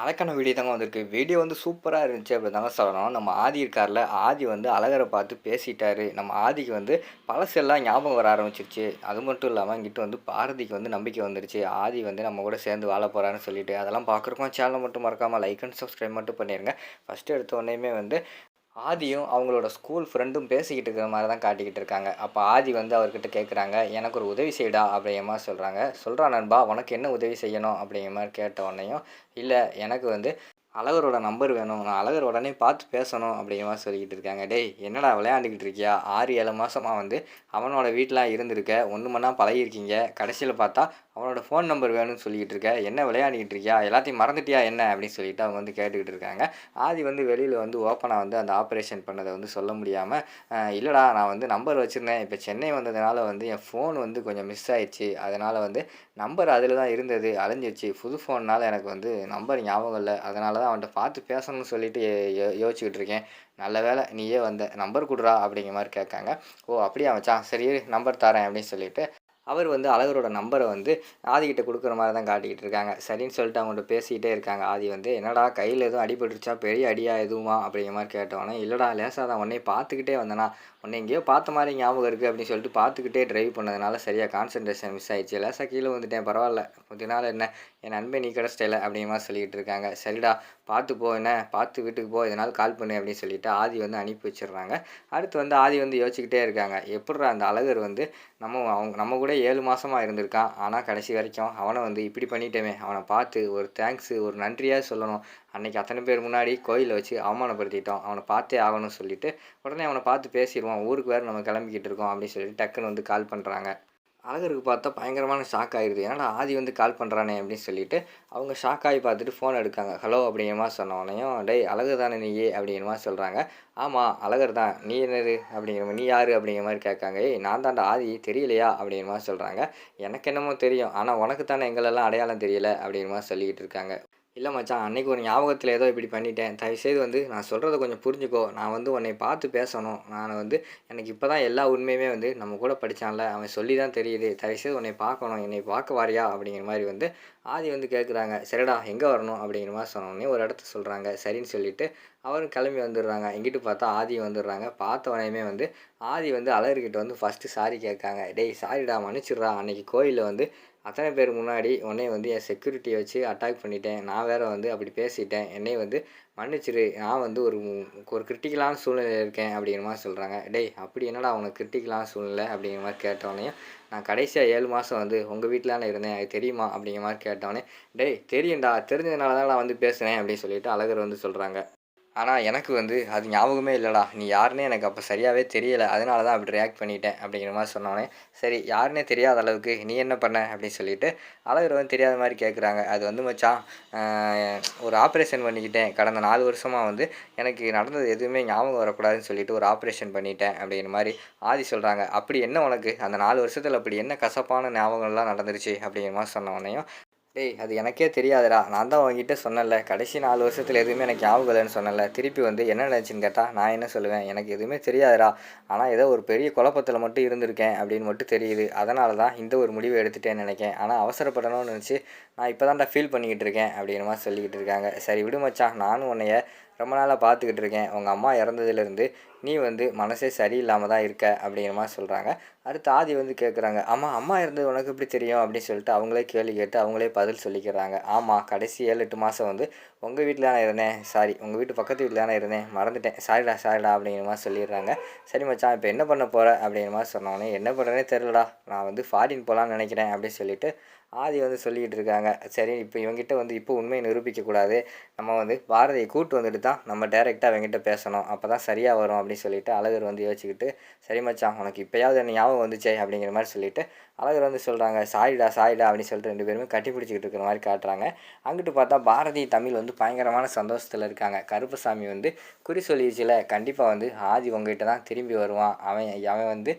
அதற்கான வீடியோ தாங்க வந்திருக்கு. வீடியோ வந்து சூப்பராக இருந்துச்சு அப்படி தாங்க சொல்லணும். நம்ம ஆதி இருக்கார்ல ஆதி வந்து அழகரை பார்த்து பேசிட்டாரு. நம்ம ஆதிக்கு வந்து பழசெல்லாம் ஞாபகம் வர ஆரம்பிச்சிருச்சு. அது மட்டும் இல்லாமல் இங்கிட்ட வந்து பாரதிக்கு வந்து நம்பிக்கை வந்துருச்சு. ஆதி வந்து நம்ம கூட சேர்ந்து வாழ போகிறான்னு சொல்லிட்டு அதெல்லாம் பார்க்குறக்கும் சேனலை மட்டும் மறக்காமல் லைக் அண்ட் சப்ஸ்கிரைப் மட்டும் பண்ணிடுங்க ஃபஸ்ட்டு எடுத்த உடனேயுமே வந்து ஆதியும் அவங்களோட ஸ்கூல் ஃப்ரெண்டும் பேசிக்கிட்டு இருக்கிற மாதிரி தான் காட்டிக்கிட்டு இருக்காங்க. அப்போ ஆதி வந்து அவர்கிட்ட கேட்குறாங்க எனக்கு ஒரு உதவி செய்டா அப்படிங்கிற மாதிரி சொல்கிறாங்க சொல்கிறா நண்பா உனக்கு என்ன உதவி செய்யணும்? அப்படிங்கிற மாதிரி கேட்ட உடனேயும் இல்லை எனக்கு வந்து அழகரோட நம்பர் வேணும். நான் அழகர் உடனே பார்த்து பேசணும் அப்படிங்கிற மாதிரி சொல்லிக்கிட்டு இருக்காங்க. டேய் என்னடா விளையாண்டுக்கிட்டு இருக்கியா? ஆறு ஏழு மாதமாக வந்து அவனோட வீட்டில் இருந்திருக்க. ஒன்று மணி பழகிருக்கீங்க கடைசியில் பார்த்தா அவனோட ஃபோன் நம்பர் வேணும்னு சொல்லிக்கிட்டு இருக்க. என்ன விளையாடிக்கிட்டு இருக்கியா? எல்லாத்தையும் மறந்துட்டியா என்ன? அப்படின்னு சொல்லிட்டு அவங்க வந்து கேட்டுக்கிட்டு இருக்காங்க. ஆதி வந்து வெளியில் வந்து ஓப்பனாக வந்து அந்த ஆப்ரேஷன் பண்ணதை வந்து சொல்ல முடியாமல் இல்லைடா நான் வந்து நம்பர் வச்சுருந்தேன். இப்போ சென்னை வந்ததுனால வந்து என் ஃபோன் வந்து கொஞ்சம் மிஸ் ஆயிடுச்சு. அதனால் வந்து நம்பர் அதில் தான் இருந்தது. அழிஞ்சிருச்சு. புது ஃபோன்னால் எனக்கு வந்து நம்பர் ஞாபகம் இல்லை. அதனால தான் அவன்கிட்ட பார்த்து பேசணும்னு சொல்லிட்டு யோ யோசிச்சுக்கிட்டு இருக்கேன். நல்ல வேலை நீயே வந்த நம்பர் கொடுறா அப்படிங்கிற மாதிரி கேட்காங்க. ஓ அப்படியே வச்சான் சரி நம்பர் தரேன் அப்படின்னு சொல்லிட்டு அவர் வந்து அழகரோட நம்பரை வந்து ஆதிக்கிட்ட கொடுக்குற மாதிரி தான் காட்டிக்கிட்டு இருக்காங்க. சரின்னு சொல்லிட்டு அவங்கள்ட்ட பேசிக்கிட்டே இருக்காங்க. ஆதி வந்து என்னடா கையில் எதுவும் அடிபட்டுருச்சா பெரிய அடியாக எதுவுமா? அப்படிங்கிற மாதிரி கேட்டோன்னே இல்லைடா லேசாக தான். உடனே பார்த்துக்கிட்டே வந்தேனா? உன்னை எங்கேயோ பார்த்த மாதிரி ஞாபகம் இருக்குது அப்படின்னு சொல்லிட்டு பார்த்துக்கிட்டே ட்ரைவ் பண்ணதுனால சரியாக கான்சன்ட்ரேஷன் மிஸ் ஆயிடுச்சு. லேசாக கீழே வந்துட்டேன் பரவாயில்ல. கொஞ்ச நாள் என்ன? என் அன்பை நீ கிடச்சிட்டல அப்படிங்கிற மாதிரி சொல்லிக்கிட்டு இருக்காங்க. சரிடா பார்த்து போ என்ன? பார்த்து வீட்டுக்கு போ. இதனால் கால் பண்ணு அப்படின்னு சொல்லிட்டு ஆதி வந்து அனுப்பி வச்சிடுறாங்க. அடுத்து வந்து ஆதி வந்து யோசிச்சுக்கிட்டே இருக்காங்க. எப்பட்றா அந்த அழகர் வந்து நம்ம அவங்க நம்ம கூட ஏழு மாதமாக இருந்திருக்கான். ஆனால் கடைசி வரைக்கும் அவனை வந்து இப்படி பண்ணிட்டேமே. அவனை பார்த்து ஒரு தேங்க்ஸு ஒரு நன்றியாக சொல்லணும். அன்னைக்கு அத்தனை பேர் முன்னாடி கோயிலில் வச்சு அவமானப்படுத்திட்டோம். அவனை பார்த்தே ஆகணும்னு சொல்லிவிட்டு உடனே அவனை பார்த்து பேசிடுவான் ஊருக்கு வேறு நம்ம கிளம்பிக்கிட்டு இருக்கோம் அப்படின்னு சொல்லிட்டு டக்குன்னு வந்து கால் பண்ணுறாங்க அழகருக்கு பார்த்தா பயங்கரமான ஷாக் ஆகிடுது ஏன்னா ஆதி வந்து கால் பண்ணுறானே அப்படின்னு சொல்லிட்டு அவங்க ஷாக் ஆகி பார்த்துட்டு ஃபோன் எடுக்காங்க. ஹலோ அப்படிங்கிறமா சொன்னோடனையும் டேய் அழகு தானே நீயே அப்படிங்கிற சொல்கிறாங்க ஆமாம் அழகர் தான். நீ என்னது? அப்படிங்கிற மாதிரி நீ யார்? அப்படிங்கிற மாதிரி கேட்காங்க. ஏய் நான் தான்டா ஆதி. தெரியலையா? அப்படிங்கிற மாதிரி சொல்கிறாங்க எனக்கு என்னமோ தெரியும். ஆனால் உனக்கு தானே எங்களெல்லாம் அடையாளம் தெரியல அப்படிங்கிற மாதிரி சொல்லிக்கிட்டு இருக்காங்க. இல்லை மச்சான் அன்றைக்கி ஒரு ஞாபகத்தில் ஏதோ இப்படி பண்ணிட்டேன். தயவுசெய்து வந்து நான் சொல்கிறத கொஞ்சம் புரிஞ்சுக்கோ. நான் வந்து உன்னை பார்த்து பேசணும். நான் வந்து எனக்கு இப்போ தான் எல்லா உண்மையுமே வந்து நம்ம கூட படித்தான்ல அவன் சொல்லி தான் தெரியுது. தயவுசெய்து உன்னை பார்க்கணும். என்னை பார்க்க வாரியா? அப்படிங்கிற மாதிரி வந்து ஆதி வந்து கேட்குறாங்க சரிடா எங்கே வரணும்? அப்படிங்கிற மாதிரி சொன்னோடனே ஒரு இடத்த சொல்கிறாங்க சரின்னு சொல்லிட்டு அவரும் கிளம்பி வந்துடுறாங்க. எங்கிட்டு பார்த்தா ஆதி வந்துடுறாங்க. பார்த்தவனையுமே வந்து ஆதி வந்து அழகர்கிட்ட வந்து ஃபஸ்ட்டு சாரி கேட்காங்க. டேய் சாரிடா மன்னிச்சிடுறா. அன்னைக்கு கோயிலில் வந்து அத்தனை பேர் முன்னாடி உன்னை வந்து என் செக்யூரிட்டியை வச்சு அட்டாக் பண்ணிட்டேன். நான் வேறு வந்து அப்படி பேசிட்டேன். என்னை வந்து மன்னிச்சிரு. நான் வந்து ஒரு ஒரு கிரிட்டிக்கலான சூழ்நிலையில் இருக்கேன் அப்படிங்கிற மாதிரி சொல்கிறாங்க டேய் அப்படி என்னடா அவங்க கிரிட்டிக்கலான சூழ்நிலை அப்படிங்கிற மாதிரி கேட்டவொடனே நான் கடைசியாக ஏழு மாதம் வந்து உங்கள் வீட்டில் நான் இருந்தேன். அது தெரியுமா அப்படிங்கிற மாதிரி கேட்டவொடனே டேய் தெரியும்டா. தெரிஞ்சதுனால தான் நான் வந்து பேசுகிறேன் அப்படின்னு சொல்லிட்டு அழகர் வந்து சொல்கிறாங்க ஆனால் எனக்கு வந்து அது ஞாபகமே இல்லைடா. நீ யாருன்னே எனக்கு அப்போ சரியாகவே தெரியலை. அதனால தான் அப்படி ரியாக்ட் பண்ணிட்டேன் அப்படிங்கிற மாதிரி சொன்னோன்னே சரி யாருன்னே தெரியாத அளவுக்கு நீ என்ன பண்ண? அப்படின்னு சொல்லிட்டு அழகர் வந்து தெரியாத மாதிரி கேட்குறாங்க அது வந்து மச்சான் ஒரு ஆப்ரேஷன் பண்ணிக்கிட்டேன். கடந்த நாலு வருஷமாக வந்து எனக்கு நடந்தது எதுவுமே ஞாபகம் வரக்கூடாதுன்னு சொல்லிட்டு ஒரு ஆப்ரேஷன் பண்ணிட்டேன் அப்படிங்கிற மாதிரி ஆதி சொல்கிறாங்க அப்படி என்ன உனக்கு? அந்த நாலு வருஷத்தில் அப்படி என்ன கசப்பான ஞாபகங்கள்லாம் நடந்துருச்சு? அப்படிங்கிற மாதிரி சொன்னோடனையும் டேய் அது எனக்கே தெரியாதுடா. நான் தான் உங்ககிட்ட சொன்னல கடைசி நாலு வருஷத்தில் எதுவுமே எனக்கு ஞாபகம் இல்லைன்னு சொன்னல திருப்பி வந்து என்ன நினச்சின்னு கேட்டால் நான் என்ன சொல்லுவேன்? எனக்கு எதுவுமே தெரியாதுடா. ஆனால் ஏதோ ஒரு பெரிய குழப்பத்தில் மட்டும் இருந்திருக்கேன் அப்படின்னு மட்டும் தெரியுது. அதனால தான் இந்த ஒரு முடிவை எடுத்துட்டேன்னு நினைக்கேன். ஆனால் அவசரப்படணும்னு நினச்சி நான் இப்போ தான்டா ஃபீல் பண்ணிக்கிட்டு இருக்கேன் அப்படின்னு மாதிரி சொல்லிக்கிட்டு இருக்காங்க. சரி விடுமச்சான் நானும் உன்னைய ரொம்ப நாளாக பார்த்துக்கிட்டு இருக்கேன். உங்கள் அம்மா இறந்ததுலேருந்து நீ வந்து மனசே சரியில்லாமல் தான் இருக்க அப்படிங்கிற மாதிரி சொல்கிறாங்க அடுத்து ஆதி வந்து கேட்குறாங்க ஆமாம் அம்மா இருந்தது உனக்கு எப்படி தெரியும்? அப்படின்னு சொல்லிட்டு அவங்களே கேள்வி கேட்டு அவங்களே பதில் சொல்லிக்கிறாங்க. ஆமாம் கடைசி ஏழு எட்டு மாதம் வந்து உங்கள் வீட்டில் தானே இருந்தேன். சாரி உங்கள் வீட்டு பக்கத்து வீட்டில் தானே இருந்தேன். மறந்துட்டேன். சாரிடா சாரிடா அப்படிங்கிற மாதிரி சொல்லிடுறாங்க. சரி மச்சான் இப்போ என்ன பண்ண போகிற அப்படிங்கிற மாதிரி சொன்னோன்னே என்ன பண்ணுறேனே தெரிலடா நான் வந்து ஃபாரின் போகலான்னு நினைக்கிறேன் அப்படின்னு சொல்லிட்டு ஆதி வந்து சொல்லிக்கிட்டு இருக்காங்க சரி இப்போ இவங்ககிட்ட வந்து இப்போ உண்மையை நிரூபிக்கக்கூடாது. நம்ம வந்து பாரதியை கூட்டு வந்துட்டு தான் நம்ம டேரெக்டாக அவங்ககிட்ட பேசணும். அப்போ தான் சரியாக வரும் அப்படின்னு சொல்லிட்டு அழகர் வந்து யோசிச்சுக்கிட்டு சரி மச்சான் உனக்கு இப்போயாவது என்ன ஞாபகம் வந்துச்சே? அப்படிங்கிற மாதிரி சொல்லிட்டு அழகர் வந்து சொல்கிறாங்க சாரிடா சாரிடா அப்படின்னு சொல்லிட்டு ரெண்டு பேருமே கட்டி பிடிச்சிக்கிட்டு இருக்கிற மாதிரி காட்டுறாங்க. அங்கிட்டு பார்த்தா பாரதி தமிழ் வந்து பயங்கரமான சந்தோஷத்தில் இருக்காங்க. கருப்பசாமி வந்து குறி சொல்லிடுச்சுல கண்டிப்பாக வந்து ஆதி உங்ககிட்ட தான் திரும்பி வருவான். அவன் அவன் வந்து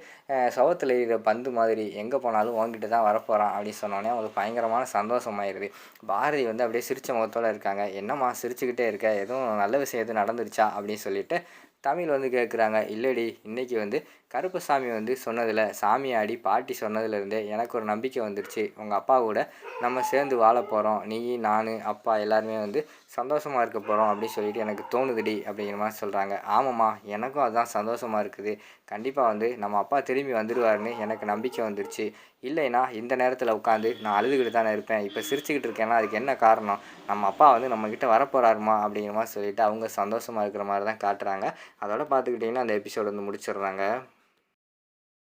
சவத்தில் இருக்கிற பந்து மாதிரி எங்கே போனாலும் உங்ககிட்ட தான் வரப்போகிறான் அப்படின்னு சொன்னோன்னே அவங்களுக்கு பயங்கரமான சந்தோஷமாயிருது. பாரதி வந்து அப்படியே சிரிச்ச முகத்தோடு இருக்காங்க. என்னம்மா சிரிச்சுக்கிட்டே இருக்க? எதுவும் நல்ல விஷயம் எதுவும் நடந்துருச்சா? அப்படின்னு சொல்லிட்டு தமிழ் வந்து கேட்குறாங்க இல்லடி இன்றைக்கி வந்து கருப்பசாமி வந்து சொன்னதில் சாமியாடி பாட்டி சொன்னதுலேருந்தே எனக்கு ஒரு நம்பிக்கை வந்துருச்சு. உங்கள் அப்பா கூட நம்ம சேர்ந்து வாழ போகிறோம் நீ நான் அப்பா எல்லாருமே வந்து சந்தோஷமாக இருக்க போகிறோம் அப்படின்னு சொல்லிட்டு எனக்கு தோணுதுடி அப்படிங்கிற மாதிரி சொல்கிறாங்க ஆமாம்மா எனக்கும் அதுதான் சந்தோஷமாக இருக்குது. கண்டிப்பாக வந்து நம்ம அப்பா திரும்பி வந்துடுவாருன்னு எனக்கு நம்பிக்கை வந்துருச்சு. இல்லைன்னா இந்த நேரத்தில் உட்காந்து நான் அழுதுகிட்டு தானே இருப்பேன். இப்போ சிரிச்சுக்கிட்டு இருக்கேன்னா அதுக்கு என்ன காரணம்? நம்ம அப்பா வந்து நம்மக்கிட்ட வரப்போகிறாருமா அப்படிங்கிற மாதிரி சொல்லிட்டு அவங்க சந்தோஷமாக இருக்கிற மாதிரி தான் காட்டுறாங்க. அதோட பார்த்துக்கிட்டிங்கன்னா அந்த எபிசோடு வந்து முடிச்சிடுறாங்க.